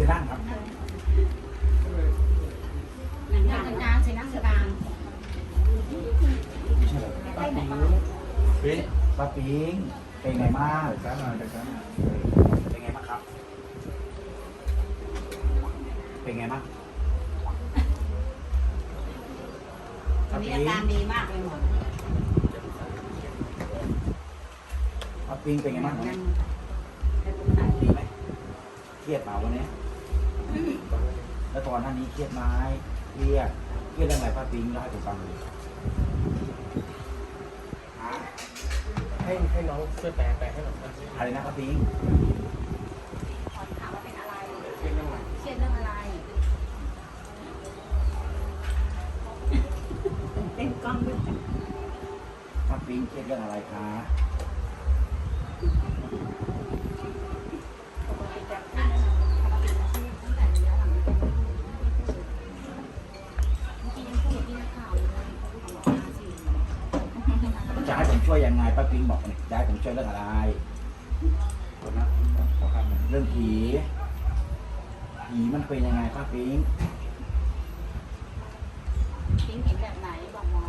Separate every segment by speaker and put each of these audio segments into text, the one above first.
Speaker 1: คือนั่งครับ
Speaker 2: นั่งกลางส่นั่งกลาง
Speaker 1: ไม่ใช่เหรอป้าปิงปิงป้าปิงเป็นไงบ้าง
Speaker 3: จ้ามาจ้ามา
Speaker 1: เป็นไงบ้างครับ เป็นไงบ้าง
Speaker 2: ตอนนี้อาการดีมากเลยหมอ
Speaker 1: ป้าปิงเป็นไงบ้างวัน
Speaker 2: นี้
Speaker 1: ดีไหมเครียดเปล่าวันนี้ แล้วตอนหน้านี้เครียดไหมเครียดเครียดเรื่องอะไรป้าปิงเล่าให้ผมฟังหน่อยฮะ
Speaker 3: ให้ให้น้องช่วยแปลแปลให้หน่อยครับ
Speaker 1: อะไรนะป้าปิง
Speaker 2: ขอถามว่าเป็นอะไร
Speaker 3: เรื่องอะไร
Speaker 2: เครียดเรื่องอะไรเต้นกล้องด้วย
Speaker 1: ป้าปิงเครียดเรื่องอะไรคะ ผมช่วยยังไงป้าปิงบอกหน่อยจผมช่วยเรื่องอะไร
Speaker 3: นะ
Speaker 1: เรื่องผีผีมันเป็นยังไงป้าปิง
Speaker 2: พิงเห็นแบบไหนบอกหมอ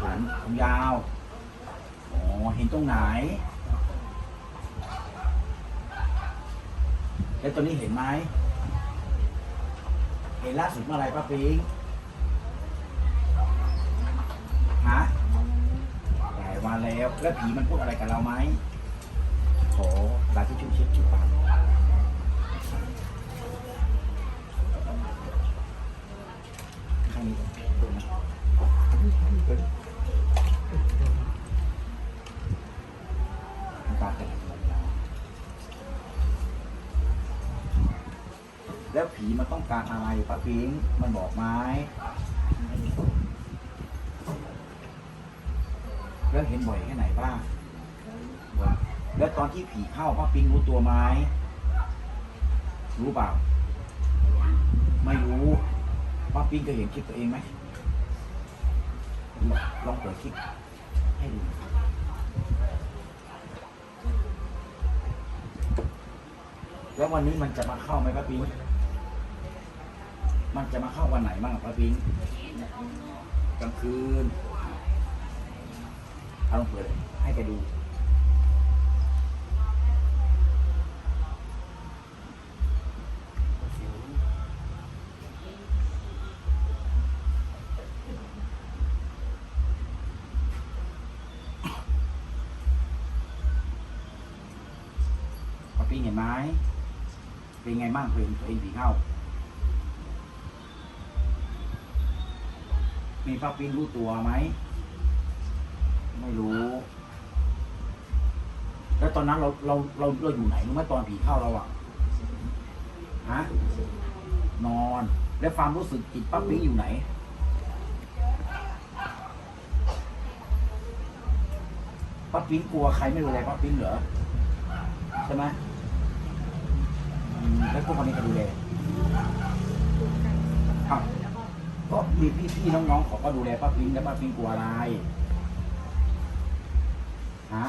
Speaker 1: ผมผมยาวอ๋อเห็นตรงไหนแล้วตัวนี้เห็นไหมเห็นล่าสุดเมื่อไรป้าปิงฮะ หลาแล้ว แล้วผีมันพูดอะไรกับเราไหมขอลาที่ชุบเช็ดชุบปากข้างนี้ดูนะน้าแตกแล้วผีมันต้องการอะไรป้าปิงมันบอกไหมแล้ว เห็นบ่อยแค่ไหนบ้างแล้วตอนที่ผีเข้าป้าปิงรู้ตัวไหมรู้เปล่า ไม่รู้ป้าปิงเคยเห็นคลิปตัวเองไหมลองเปิดคลิปให้ดูแล้ววันนี้มันจะมาเข้าไหมป้าปิงมันจะมาเข้าวันไหนบ้างป้าปิงกลางคืน เอาลองเปิดให้แกดูป้าปิงเห็นไหมเป็นไงบ้างเคยเห็นตัวเองผีเข้า มีป้าปิงรู้ตัวไหม ไม่รู้ แล้วตอนนั้นเราเราเราเราอยู่ไหนรู้ไหมตอนผีเข้าเราอะฮะนอน แล้วความรู้สึกจิตป้าปิงอยู่ไหน ป้าปิงกลัวใครไม่ดูแลป้าปิงเหรอใช่ไหมอืมแล้วพวกคนนี้ก็ดูแลอ้าวก็มีพี่ๆน้องๆเขาก็ดูแลป้าปิงแล้วป้าปิงกลัวอะไร ฮะ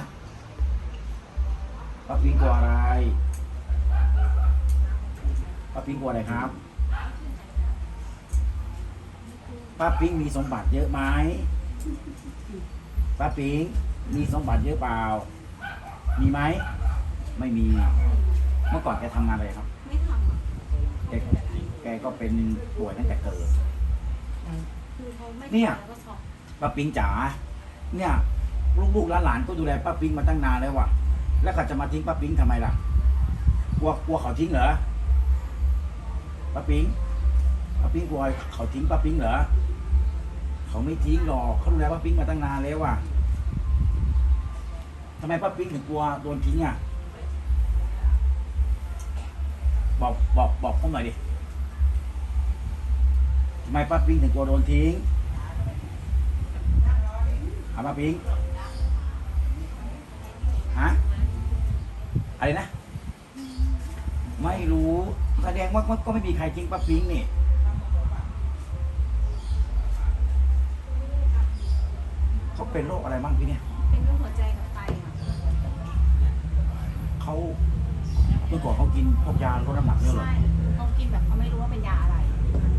Speaker 1: ป้าปิงกลัวอะไรป้าปิงกลัวอะไรครับป้าปิงมีสมบัติเยอะไหมป้าปิงมีสมบัติเยอะเปล่า มีไหม ไม่มี เมื่อก่อนแกทำงานอะไรครับ
Speaker 2: ไม่ทำอะ
Speaker 1: แกแกก็เป็นป่วยตั้งแต่เกิด
Speaker 2: คือเขาไม่
Speaker 1: เนี่ย
Speaker 2: แล้วก็ช็อก
Speaker 1: ป้าปิงจ๋าเนี่ย ลูกๆหลานๆก็ดูแลป้าปิงมาตั้งนานแล้วว่ะ แล้วเขาจะมาทิ้งป้าปิงทำไมล่ะ กลัวกลัวเขาทิ้งเหรอ ป้าปิงป้าปิงกลัวเขาทิ้งป้าปิงเหรอ เขาไม่ทิ้งหรอกเขาดูแลป้าปิงมาตั้งนานแล้วว่ะทำไมป้าปิงถึงกลัวโดนทิ้งอะ บอกบอกบอกผมหน่อยดิทำไมป้าปิงถึงกลัวโดนทิ้งถามป้าปิง ฮะอะไรนะ ไม่รู้แสดงว่าก็ก็ไม่มีใครทิ้งป้าปิงนี่เขาเป็นโรคอะไรบ้างพี่เนี่ย
Speaker 2: เป็นโรคหัวใจกับไตค่ะ
Speaker 1: เขาเมื่อก่อนเขากินพวกยาลดน้ำหนักเนี่ยเหรอ
Speaker 2: ใช่เขากินแบบเขาไม่รู้ว่าเป็นยาอะไร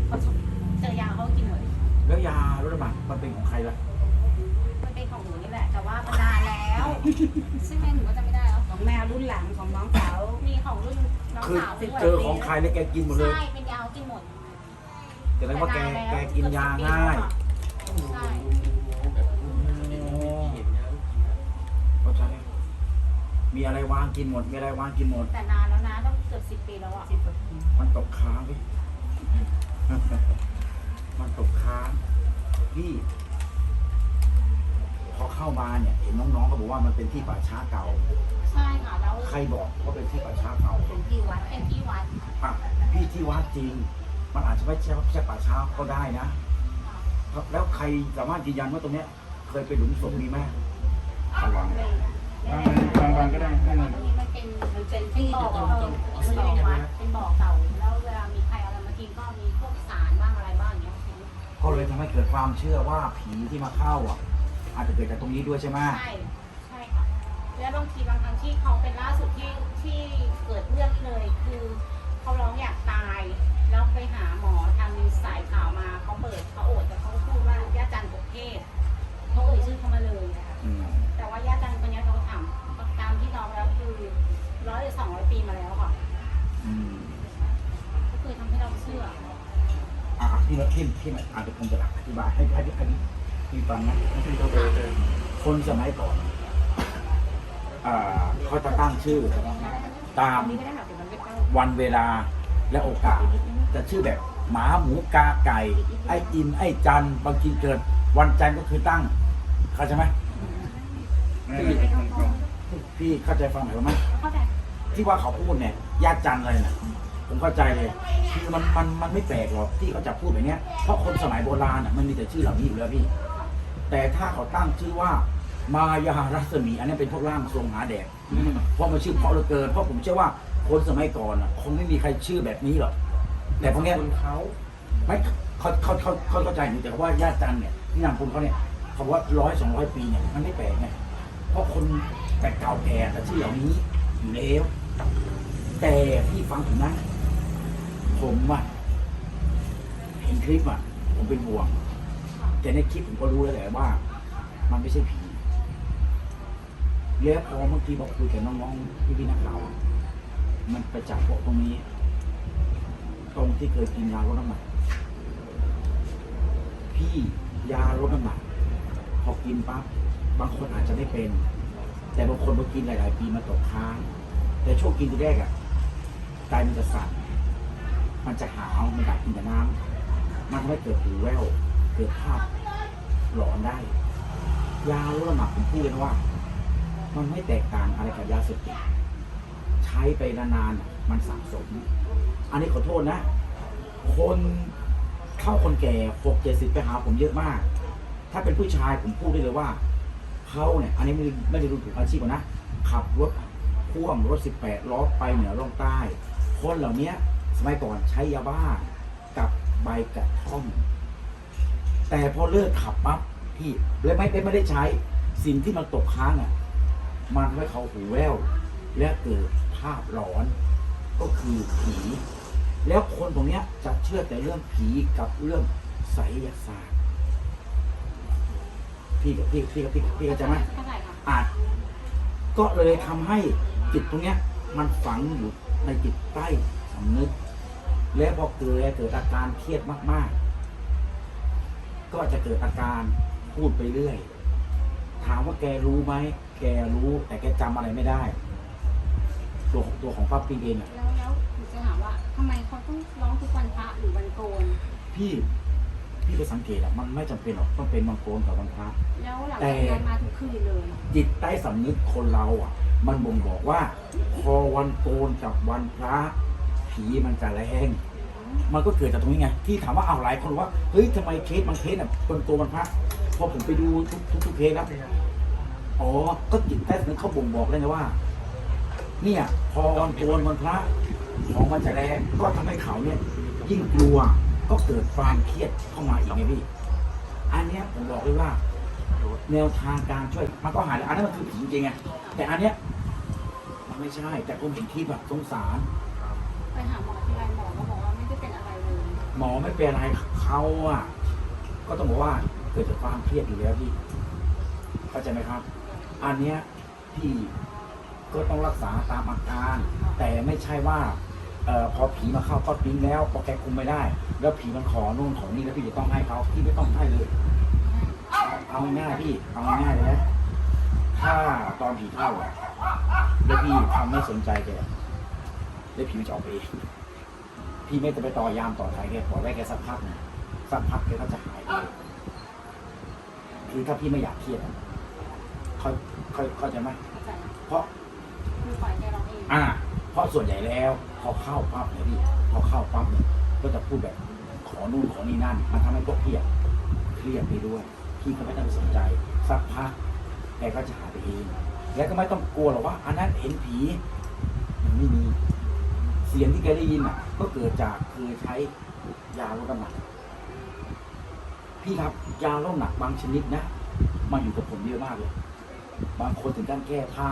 Speaker 2: เขาชอบเจอยาเขาก็กินหมด
Speaker 1: แล้วยาลดน้ำหนักมันเป็นของใครล่ะ
Speaker 2: มันเป็นของหนูนี่แหละ แต่ว่ามันนานแล้วใช่ไหมหนูก็จะไม่ได้แล้ว
Speaker 4: ของแมวรุ่นหลังของน้องสาว
Speaker 2: มีของรุ่นน้อง
Speaker 1: คือ
Speaker 2: สาวด้วย
Speaker 1: เจอของใครแล้วแกกินหมดเลย
Speaker 2: ใช่เป็นยาเขากินหมด
Speaker 1: แต่แล้วว่าแกแกกินยาง่าย
Speaker 2: ใช่
Speaker 3: แบบเห็นนะ
Speaker 1: เข้าใจมีอะไรวางกินหมด มีอะไรวางกินหมด
Speaker 2: แต่นานแล้วนะต้องเกือบสิบปีแล้วอะ
Speaker 4: สิบกว่าปี
Speaker 1: มันตกค้างพี่มันตกค้างพี่พ อเข้ามาเนี่ยเห็นน้องๆก็บอกว่ามันเป็นที่ป่าช้าเก่า
Speaker 2: ใช่ค่ะแล้ว
Speaker 1: ใครบอกว่าเป็นที่ป่าช้าเก่า
Speaker 4: เป็นที่วัด
Speaker 2: เป็นที่วัด
Speaker 1: อะพี่ที่วัดจริง มันอาจจะไม่ใช่ไม่ใช่ป่าช้าก็ได้นะครับแล้วใครสามารถยืนยันว่าตรงเนี้ย เคยเป็นหลุมศพมีไหมระวัง
Speaker 3: บางบางก็ได้ไม่นาน
Speaker 2: ตรงนี้มันเป็น
Speaker 4: มันเป็นที่
Speaker 2: บ่อ
Speaker 4: ตรง
Speaker 2: เอ
Speaker 4: ตร
Speaker 2: องเป็นบ่อวัดเป็นบ่อเก่าแล้วเวลามีใครเอาอะไรมากินก็มีพวกสารบ้างอะไรบ้างอย่างเงี้ย
Speaker 1: ก็เลยทำให้เกิดความเชื่อว่าผีที่มาเข้าอะ อาจจะเกิดจากตรงนี้ด้วยใช่ไหม
Speaker 2: ใช่ใช่ค่ะแล้วบางทีบางครั้งที่เขาเป็นล่าสุดที่ที่เกิดเรื่องเลย คือเขาร้องอยากตาย แล้วไปหาหมอทางสายข่าวมาเขาเปิดเขาโอดแต่เขาพูดว่าย่าจันทร์กบเทศเขาเอ่ยชื่อเขามาเลย
Speaker 1: อืม
Speaker 2: แต่ว่าย่าจันทร์คนนี้เขาถามตามที่น้องแล้วคือร้อยหรือสองร้อยปีมาแล้วค่ะ
Speaker 1: อืม
Speaker 2: ก็คือทำให้เราเชื่อ
Speaker 1: อะที่เราที่ที่อาจจะคงจะอธิบายให้ให้ให้ พี่ฟังนะ
Speaker 3: ที่เขาเจอเจอ
Speaker 1: คนสมัยก่อนอ่าเขาจะตั้งชื่อ ตามวันเวลาและโอกาส จะชื่อแบบหมาหมูกาไก่ ไอ้อิน ไอ้จันบางทีเกิด วันจันทร์ก็คือตั้ง เข้าใจไหมพี่พี่เข้าใจฟังหน่อยไหมที่ว่าเขาพูดเนี่ยญาติจันทร์อะไรนะผมเข้าใจเลยคือมันมันมันไม่แปลกหรอกที่เขาจะพูดแบบนี้เพราะคนสมัยโบราณอะมันมีแต่ชื่อเหล่านี้อยู่แล้วพี่ แต่ถ้าเขาตั้งชื่อว่ามายารัศมี อันนี้เป็นพวกร่างทรงหาแดกเพราะมันชื่อเพราะเหลือเกินเพราะผมเชื่อว่าคนสมัยก่อนอะคงไม่มีใครชื่อแบบนี้หรอกแต่พวกเนี้ย
Speaker 3: คนเขา
Speaker 1: ไม่เขาเขาเขาเขาเข้าใจอยู่แต่ว่าญาติจันทร์เนี่ยที่นามคุณเขาเนี่ยเขาว่าร้อยสองร้อยปีเนี่ยมันไม่แปลกไงเพราะคนแต่เก่าแก่แต่ชื่อเหล่านี้อยู่แล้วแต่พี่ฟังผมนะผมอะเห็นคลิปอะผมเป็นห่วง แต่ในคลิปผมก็รู้แล้วแหละว่า มันไม่ใช่ผีแล้วพอเมื่อกี้บอกคุยกับน้องๆพี่ๆนักข่าวมันประจักษ์บอกตรงนี้ ตรงที่เคยกินยาลดน้ำหนักพี่ยาลดน้ำหนักพอกินปั๊บบางคนอาจจะไม่เป็น แต่บางคนพอกินหลายๆ ปีมาตกค้าง แต่ช่วงกินทีแรกอะใจมันจะสั่นมันจะหาวมันอยากกินแต่น้ำมันทำให้เกิดหูแว่ว กิดภาพหลอนได้ ยาลดน้ำหนักผมพูดเลยนะว่า มันไม่แตกต่างอะไรกับยาเสพติดใช้ไปนานๆมันสะสม อันนี้ขอโทษนะ คนเข้าคนแก่หกเจ็ดสิบไปหาผมเยอะมาก ถ้าเป็นผู้ชายผมพูดได้เลยว่าเขาเนี่ยอันนี้ไม่ได้ไม่ได้รู้ถูกอาชีพนะขับรถพ่วงรถสิบแปดล้อไปเหนือล่องใต้ คนเหล่านี้สมัยก่อนใช้ยาบ้ากับใบกระท่อม แต่พอเลิกขับปั๊บพี่และไม่ไม่ได้ใช้ สิ่งที่มันตกค้างอะ มันทำให้เขาหูแว่วและเกิดภาพหลอน ก็คือผี แล้วคนตรงเนี้ยจะเชื่อแต่เรื่องผีกับเรื่องไสยศาสตร์พี่กับพี่พี่กับพี่พี่เข้าใจไหม
Speaker 2: เข้าใจค่ะ
Speaker 1: อาจก็เลยทำให้จิตตรงเนี้ย มันฝังอยู่ในจิตใต้สำนึก และพอเกิดเกิดอาการเครียดมากๆ ก็จะเกิดอาการพูดไปเรื่อย ถามว่าแกรู้ไหม แกรู้ แต่แกจำอะไรไม่ได้ ตัวของตัวของป้าปิงเองอะ
Speaker 2: แล้วแล้วหนูจะถามว่าทำไมเขาต้องร้องทุกวันพระหรือวันโกน
Speaker 1: พี่พี่ไปสังเกตอะมันไม่จำเป็นหรอกต้องเป็นบางโกนกับวันพระ
Speaker 2: แล้วหลังจากนั้นมาทุกคืนเลย
Speaker 1: จิตใต้สำนึกคนเราอะ มันบ่งบอกว่า พอวันโกนกับวันพระผีมันจะแรง มันก็เกิดจากตรงนี้ไงที่ถามว่าเอาหลายคนว่าเฮ้ยทำไมเคสบางเคสอะคนโกนวันพระพอผมไปดูทุกทุกทุกเคสแล้วอ๋อก็จิตใต้สำนึกเขาบ่งบอกเลยนะว่า เนี่ยพอวันโกนวันพระของมันจะแรงก็ทำให้เขาเนี่ย ยิ่งกลัวก็เกิดความเครียดเข้ามาอีกไงพี่อันเนี้ยผมบอกเลยว่า แนวทางการช่วยมันก็หายแล้วอันนั้นมันคือผีจริงไงแต่อันเนี้ยมันไม่ใช่ แต่ผมเห็นคลิปแบบสงสาร
Speaker 2: ไปหาหมอที่ไรหมอก็บอก
Speaker 1: หมอไม่เป็นอะไรเขาอะ ก็ต้องบอกว่าเกิดจากความเครียดอยู่แล้วพี่เข้าใจไหมครับ อันเนี้ยพี่ก็ต้องรักษาตามอาการ แต่ไม่ใช่ว่าเอ่อพอผีมาเข้าก็ปิ้งแล้วพอแกคุมไม่ได้ แล้วผีมันขอนู่นขอนี่แล้วพี่จะต้องให้เขาพี่ไม่ต้องให้เลย เอาง่ายๆพี่เอาง่ายๆเลยนะถ้าตอนผีเข้าอะแล้วพี่ทำไม่สนใจแกแล้วผีมันจะออกไปเอง พี่ไม่จะไปต่อยามต่อไทยแกปล่อยไว้แกสักพักหนึงสักพักแกก็จะหายไปเองคือถ้าพี่ไม่อยากเครียดอะเขาเขาเข้าใจไหม
Speaker 2: เข้าใจ
Speaker 1: เพราะ
Speaker 2: คือปล่อยแกร้องเอง
Speaker 1: อ่า เพราะส่วนใหญ่แล้วพอเข้าปั๊บเนี่ยพี่พอเข้าปั๊บเนี่ยก็จะพูดแบบขอนู่นขอนี่นั่นมันทำให้พวกพี่อะเครียดไปด้วยพี่ก็ไม่ต้องไปสนใจสักพักแกก็จะหายไปเองแล้วก็ไม่ต้องกลัวหรอกว่าอันนั้นเห็นผีมันไม่มี เสียงที่แกได้ยินอะ ก็เกิดจากเคยใช้ยาลดน้ำหนัก พี่ครับยาลดน้ำหนักบางชนิดนะมาอยู่กับผมเยอะมากเลย บางคนถึงการแก้ผ้า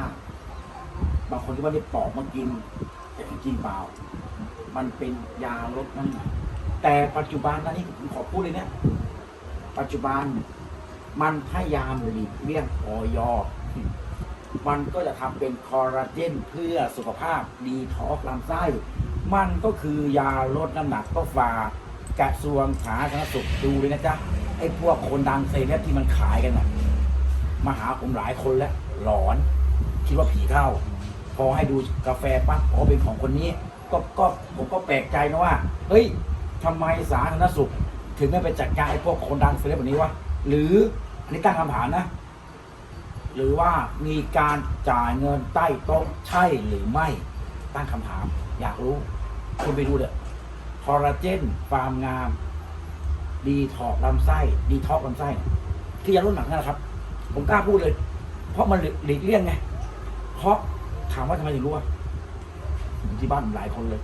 Speaker 1: บางคนที่ว่าได้ปอกมากินแต่จริงเปล่า มันเป็นยาลดน้ำหนักแต่ปัจจุบันนะนี่ผมขอพูดเลยเนี่ยปัจจุบันมันพยายามหลีกเลี่ยงออย มันก็จะทำเป็นคอลลาเจนเพื่อสุขภาพดีท้อกลำไส้ มันก็คือยาลดน้ำหนักก็ฝากกระทรวงสาธารณสุขดูเลยนะจ๊ะไอ้พวกคนดังเซเลบที่มันขายกันน่ะมาหาผมหลายคนแล้วหลอน คิดว่าผีเข้า พอให้ดูกาแฟปั๊บอ๋อเป็นของคนนี้ ก็ก็ผมก็แปลกใจนะว่า เฮ้ยทำไมสาธารณสุข ถึงไม่ไปจัดการไอ้พวกคนดังเซเลบแบบนี้วะหรืออันนี้ตั้งคำถามนะ หรือว่ามีการจ่ายเงินใต้โต๊ะใช่หรือไม่ตั้งคำถาม อยากรู้ คุณไปดูเถอคอลลาเจนฟาร์มงาม ดีทอกลำไส้ ดีท็อกลำไส้ที่ยาลดน้ำหนักนั่นแหละครับ ผมกล้าพูดเลย เพราะมันหลีกเลี่ยงไงเพราะถามว่าทำไมถึงรู้ว่าที่บ้านหลายคนเลย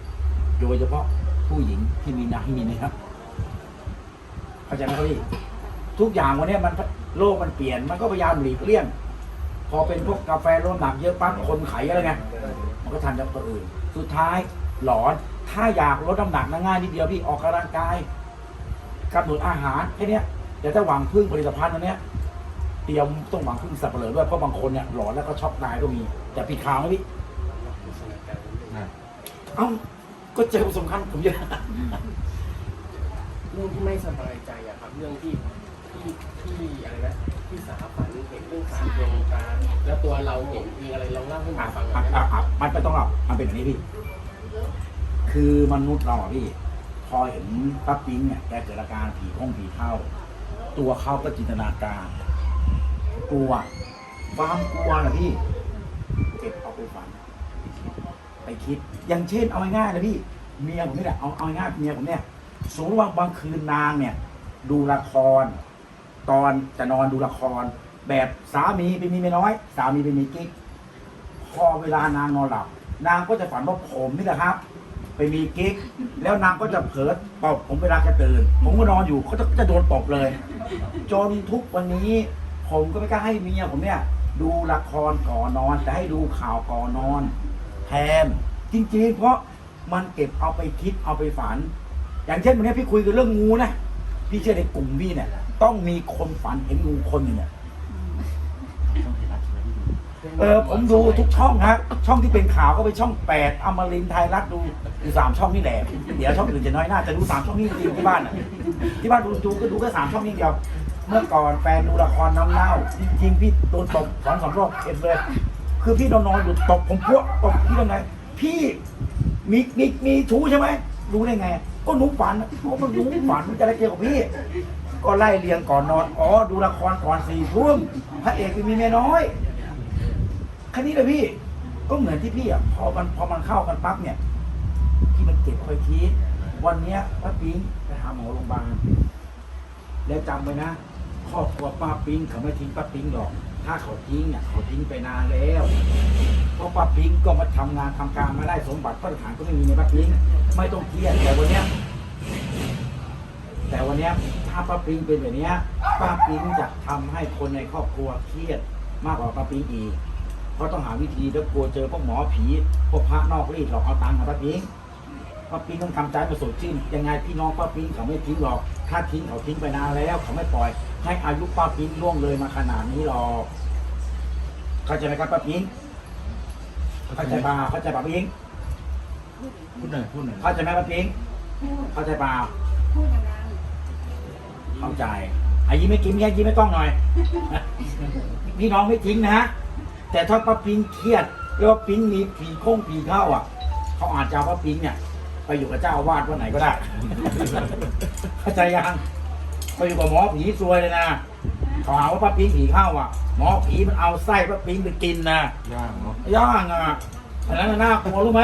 Speaker 1: โดยเฉพาะผู้หญิงที่มีนาที่มีนะครับเข้าใจไหมครับพี่ทุกอย่างวันนี้มันโลกมันเปลี่ยนมันก็พยายามหลีกเลี่ยง พอเป็นพวกกาแฟลดน้ำหนักเยอะปั๊บคนไขอะไรไงมันก็ทันจากตัวอื่น สุดท้ายหลอนถ้าอยากลดน้ำหนักนะง่ายนิดเดียวพี่ออกกำลังกายกำหนดอาหารแค่เนี้ยแต่ถ้าหวังพึ่งผลิตภัณฑ์อันเนี้ยเตรียมต้องหวังพึ่งสับเปลือด้วยเพราะบางคนเนี่ยหลอนแล้วก็ช็อกตายก็มี แต่ปีข่าวไหมพี่เอ้าก็เจอประสบการณ์ผมเยอะ
Speaker 3: เรื่องที่ไม่สบายใจอะครับ เรื่องที่ ที่ที่อะไรนะที่สาฝันเห็นเรื่องสารดวงตาแล้วตัวเราเห็นเองอะไรลองเล่าให้หม
Speaker 1: อะ
Speaker 3: อฟังหน่
Speaker 1: อะ
Speaker 3: อยได้ไหม
Speaker 1: อะอะมันไม่ต้องหรอกมันเป็นอย่างนี้พี่ คือมนุษย์เราอะพี่ พอเห็นป้าปิ๊งเนี่ยแกเกิดอาการผีห้องผีเข้า ตัวเขาก็จินตนาการ กลัว ความกลัวนะพี่ เก็บเอาไปฝัน ไปคิด อย่างเช่นเอาง่ายๆนะพี่ เมียผมนี่แหละเอาเอาง่ายๆเมียผมเนี่ยสมมติว่าบางคืนนางเนี่ย ดูละคร ตอนจะนอนดูละคร แบบสามีไปมีเมียน้อย สามีไปมีกิ๊กพอเวลานางนอนหลับ นางก็จะฝันว่าผมนี่แหละครับ ไปมีกิ๊กแล้วนางก็จะเผลอตบผมเวลาจะตื่น ผมก็นอนอยู่เขาจะจะโดนตบเลย จนทุกวันนี้ ผมก็ไม่กล้าให้เมียผมเนี่ย ดูละครก่อนนอน แต่ให้ดูข่าวก่อนนอน แทนจริงๆ เพราะมันเก็บเอาไปคิดเอาไปฝัน อย่างเช่นวันนี้พี่คุยกันเรื่องงูนะพี่เชื่อในกลุ่มพี่เนี่ย ต้องมีคนฝันเห็นงูคนหนึ่งเนี่ยเออผมดูทุกช่องฮะช่องที่เป็นข่าวก็เป็นช่องแปดอมรินทร์ไทยรัฐดูดูสามช่องนี่แหละเดี๋ยวช่องอื่นจะน้อยหน้าแต่ดูสามช่องนี้จริงๆที่บ้านอะที่บ้านดูดูก็ดูแค่สามช่องนี้เดียวเมื่อก่อนแฟนดูละครน้ำเน่าจริงๆพี่โดนตบสองสามรอบเข็ดเลย คือพี่นอนนอนอยู่ตบผมพวกตบพี่ยังไงพี่มีมีมีชู้ใช่ไหมรู้ได้ไง ก็หนูฝันเพราะมันหนูฝันมันจะได้เจอกับพี่ ก็ไล่เรียงก่อนนอน อ๋อ ดูละครก่อนสี่ทุ่มพระเอกมีเมียน้อยแค่นี้เลยพี่ ก็เหมือนที่พี่อะ พอมันพอมันเข้ากันปั๊บเนี่ยพี่มันเก็บคอยคิด วันเนี้ยป้าปิ๊งไปหาหมอโรงพยาบาล แล้วจำไว้นะ ครอบครัวป้าปิ๊งเขาไม่ทิ้งป้าปิ๊งหรอก ถ้าเขาทิ้งเนี่ยเขาทิ้งไปนานแล้ว เพราะป้าปิ๊งก็มาทำงานทำการมาได้สมบัติพระฐานก็ไม่มีในป้าปิ๊ง ไม่ต้องเครียดแต่วันเนี้ย แต่วันเนี้ยถ้าป้าปิ๊งเป็นแบบเนี้ยป้าปิ๊งจะทำให้คนในครอบครัวเครียดมากกว่าป้าปิ๊งอีกเขาต้องหาวิธีแล้วกลัวเจอพวกหมอผีพวกพระนอกรีดหลอกเอาตังค์กับป้าปิงป้าปิงต้องทำใจประสดชื่นยังไงพี่น้องป้าปิงเขาไม่ทิ้งหรอก ถ้าทิ้งเขาทิ้งไปนานแล้ว เขาไม่ปล่อย ให้อายุป้าปิงล่วงเลยมาขนาดนี้หรอกเข้าใจไหมครับป้าปิงเข้าใจป่าเข้าใจป่าป้าปิง
Speaker 5: พูดหน่อยพูดหน่อย
Speaker 1: เข้าใจไหมป้าปิง
Speaker 4: พูด
Speaker 1: เข้าใจป่า
Speaker 4: พูดดัง
Speaker 1: เข้าใจไอ้ยิ้มไม่กินไม่ใช่ยิ้มไม่ต้องหน่อยพี่น้องไม่ทิ้งนะฮะแต่ถ้าป้าปิงเครียดหรือว่าปิงมีผีโค้งผีเข้าอะ เขาอาจจะเอาป้าปิงเนี่ยไปอยู่กับเจ้าอาวาสวันไหนก็ได้เข้าใจยังไปอยู่กับหมอผีซวยเลยนะเขาหาว่าป้าปิงผีเข้าอะ หมอผีมันเอาไส้ป้าปิงไปกินนะ
Speaker 5: ย่างเนาะ
Speaker 1: ย่างอะอันนั้นน่ะน่ากลัวรู้ไหม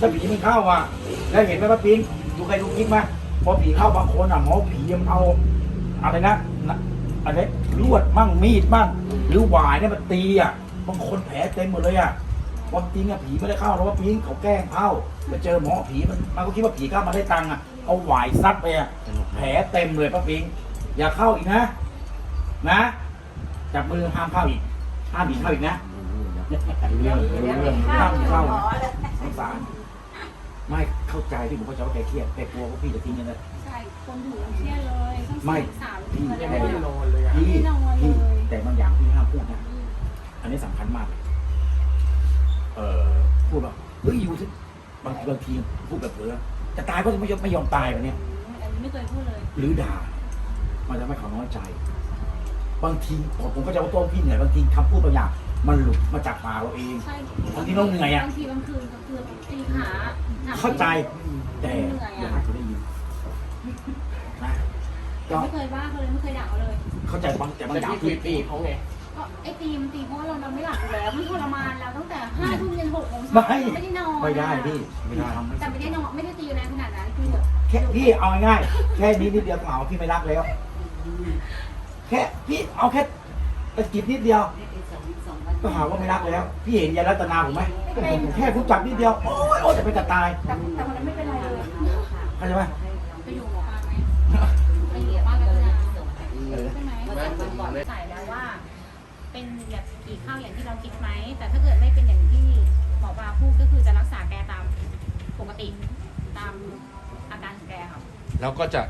Speaker 1: ถ้าผีมันเข้าอะ แล้วเห็นไหมป้าปิงดูใครดูคลิปไหม พอผีเข้าบางคนอะหมอผีมันเอาอะไรนะนะอะไรลวดมั่งมีดมั่งหรือหวายเนี่ยมันตีอะบางคนแผลเต็มหมดเลยอะความจริงอะผีไม่ได้เข้าหรอกว่าปิงเขาแกล้งเข้าไปเจอหมอผีมันมันก็คิดว่าผีเข้ามาได้ตังค์อะเอาหวายซัดไปอะแผลเต็มเลยป้าปิงอย่าเข้าอีกนะ นะจับมือห้ามเข้าอีกห้ามผีเข้าอีกนะ
Speaker 5: รู้เรื่องรู้เรื่อง
Speaker 1: ห้ามเข้าสงสาร ไม่เข้าใจพี่ผมเข้าใจว่าแกเครียดแกกลัวว่าพี่จะทิ้งเงินเลย
Speaker 2: ใช่คนอยู่เครียดเลยต้อง
Speaker 1: ไม่
Speaker 2: สาม
Speaker 1: พี่
Speaker 2: เดือน
Speaker 3: ไม่
Speaker 2: เล
Speaker 3: ได้
Speaker 2: ย
Speaker 3: นอนเลยอะ
Speaker 1: พี่
Speaker 2: ไม่นอนเลย
Speaker 1: พี่แต่บางอย่างพี่ห้ามพูดนะ อันนี้สำคัญมากเลยเออพูดว่าเฮ้ยอยู่ที่บางทีบางทีพูดแบบเผลอจะตายก็จะไม่ยอมไม่ยอมตายแบบเนี้ย
Speaker 2: อันนี้ไม่เคยพูดเลย
Speaker 1: หรือด่า มันจะไม่เขาน้อยใจ บางทีผมผมก็จะว่าตัวพี่เหนื่อยบางทีคำพูดบางอย่าง มันหลุดมาจากปากเราเอง
Speaker 2: ใช่
Speaker 1: บางทีเราเหนื่อยอะ
Speaker 2: บางทีบางคืนก็คือตีขาหนัก
Speaker 1: เข้าใจ แต่อย่าให้เขาได้ยินนะก็
Speaker 2: ไม่เคยว่าเขาเลยไม่เคยด่าเขาเลย
Speaker 1: เข้าใจบางแต่บาง
Speaker 3: แต่
Speaker 1: อย่าง
Speaker 3: พี่
Speaker 1: ที่
Speaker 3: ตีเขาไง
Speaker 2: ก็ไอ้ตีมันตีเพราะว่าเรานอนไม่หลับอยู่แล้วมันทรมานเราตั้งแต่ห้าทุ่มยันหกโมงเช้าไม่ได้นอน
Speaker 1: ไม่ได้พี่ไม่ได้ทำไม่
Speaker 2: แต่
Speaker 1: ได้
Speaker 2: ไม่ได้นอนไม่ได้ตีอยู่ในขนาดนั้นคือแบบ
Speaker 1: แค่พี่เอาง่ายๆแค่นี้นิดเดียวก็เอาพี่ไม่รักแล้ว แค่พี่เอาแค่ ตะกิบนิดเดียว ก็หาว่าไม่รักแล้ว พี่เห็นยายรัตนาผมไหมผมแค่คุณจับนิดเดียว โอ้ยโอ้ยจะไปจะตาย
Speaker 2: แต่แต่วันนั้นไม่เป็นไรเลย
Speaker 1: เข้าใจไหม
Speaker 2: ไปอยู่หมอปลาไหมไปอยู่บ้านกันนะ
Speaker 1: เออ
Speaker 2: ใช่ไหมใส่แล้วว่า เป็นแบบกี่ข้าวอย่างที่เราคิดไหม แต่ถ้าเกิดไม่เป็นอย่างที่หมอปลาพูดก็คือจะรักษาแกตามปกติตามอาการของแกค่ะ
Speaker 5: แล้วก็จะ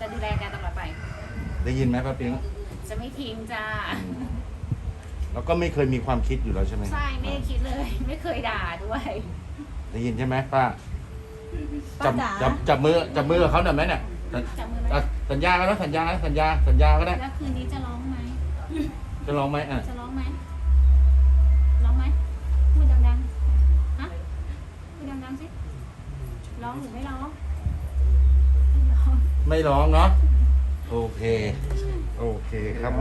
Speaker 2: จะดูแลแกตลอดไป
Speaker 5: ได้ยินไหมป้าปิง
Speaker 2: จะไม่ทิ้งจ้า
Speaker 5: แล้วก็ไม่เคยมีความคิดอยู่แล้วใช่ไหม
Speaker 2: ใช่ไม่ได้คิดเลย ไม่เคยด่าด้วย
Speaker 5: ได้ยินใช่ไหมป้า
Speaker 4: ๆ
Speaker 5: จั
Speaker 4: ป้า
Speaker 5: บ
Speaker 4: จ๋า
Speaker 5: จับจับมือจับมือกับเขาหน่อยไหมเนี่ยสัญ
Speaker 2: จับมือไหม
Speaker 5: อะสัญญากันแล้วสัญญานะสัญญาสัญญาก็ได้
Speaker 2: แล้วคืนนี้จะร้องไหม
Speaker 5: จะลองไหมอะ
Speaker 2: จะร้องไหมร้องไหมพูดดังๆ ฮะ พูดดังๆสิร้องหรือไม่ร้องไม่ร้อง
Speaker 5: ไม่ร้องเนาะโอเค โอเคครับ